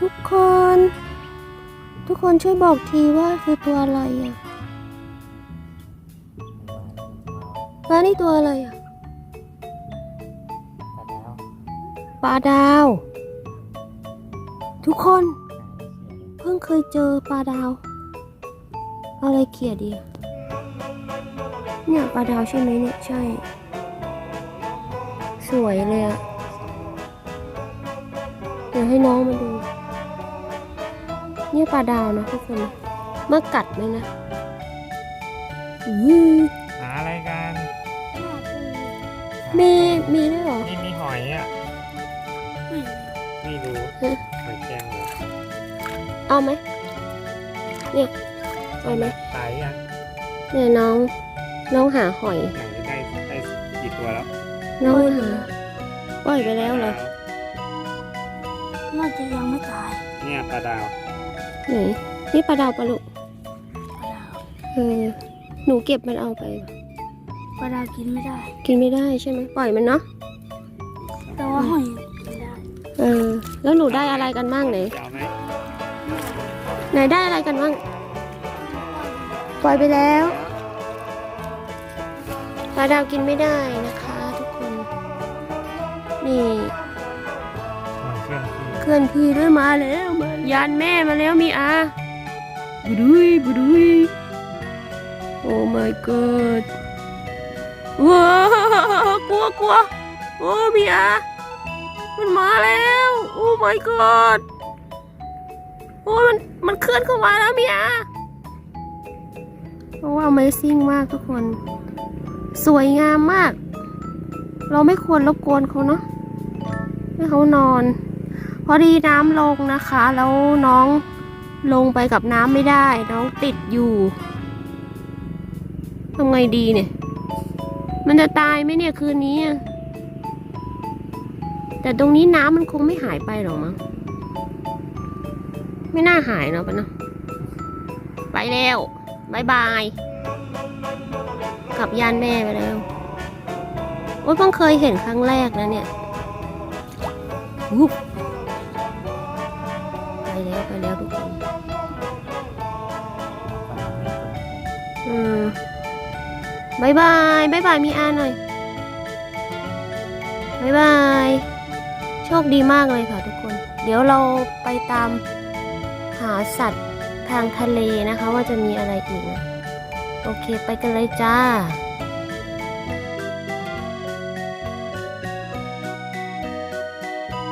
ทุกคน ทุกคนช่วยบอกทีว่าคือตัวอะไรอะแล้วนี่ตัวอะไรอะปลาดาว ทุกคน เพิ่งเคยเจอปลาดาวเอาอะไรเขี่ยดีอะเนี่ยปลาดาวใช่ไหมเนี่ยใช่ สวยเลยอะเดี๋ยวให้น้องมาดู เนี่ยปลาดาวนะทุกคนเมื่อกัดไหมนะอื้อหาอะไรกันมีมีด้วยเหรอนี่มีหอยอะไม่รู้ฮะหอยแครงเหรอเอาไหมเนี่ยเอาไหมตายยังเนี่ยน้องน้องหาหอยไหนได้ได้กี่ตัวแล้วน้องหาปล่อยไปแล้วเหรอน่าจะยังไม่ตาย เนี่ยปลาดาว ไหนนี่ปลาดาวปลาลุปลาดาวเออหนูเก็บมันเอาไป ปลาดาวกินไม่ได้ กินไม่ได้ใช่ไหมปล่อยมันเนาะแต่ว่าหอยกินได้เออ แล้วหนูได้อะไรกันบ้างไหนจะเอาไหมไหนได้อะไรกันบ้างปล่อยไปแล้วปลาดาวกินไม่ได้นะคะ ทุกคน นี่ เคลื่อนที่ด้วยมาแล้วมายานแม่มาแล้วมีอาบุดุยบุดุยโอ้ my god ว้าวกลัวกลัวโอ้มีอามันมาแล้วโอ้ my god โอ้ยมันมันเคลื่อนเข้ามาแล้วมีอาโอ้ Amazing มากทุกคน สวยงามมาก เราไม่ควรรบกวนเขาเนาะให้เขานอน พอดีน้ำลงนะคะ แล้วน้องลงไปกับน้ำไม่ได้ น้องติดอยู่ทำไงดีเนี่ย มันจะตายไหมเนี่ยคืนนี้ แต่ตรงนี้น้ำมันคงไม่หายไปหรอกมั้งไม่น่าหายเนาะปะเนาะไปแล้วบายบายกลับยานแม่ไปแล้วโอ้ยเพิ่งเคยเห็นครั้งแรกนะเนี่ย แล้วไปแล้วทุกคนอืมบายบายบายบายมีอาหน่อยบายบาย โชคดีมากเลยค่ะทุกคน เดี๋ยวเราไปตามหาสัตว์ทางทะเลนะคะ ว่าจะมีอะไรอีกนะ โอเคไปกันเลยจ้า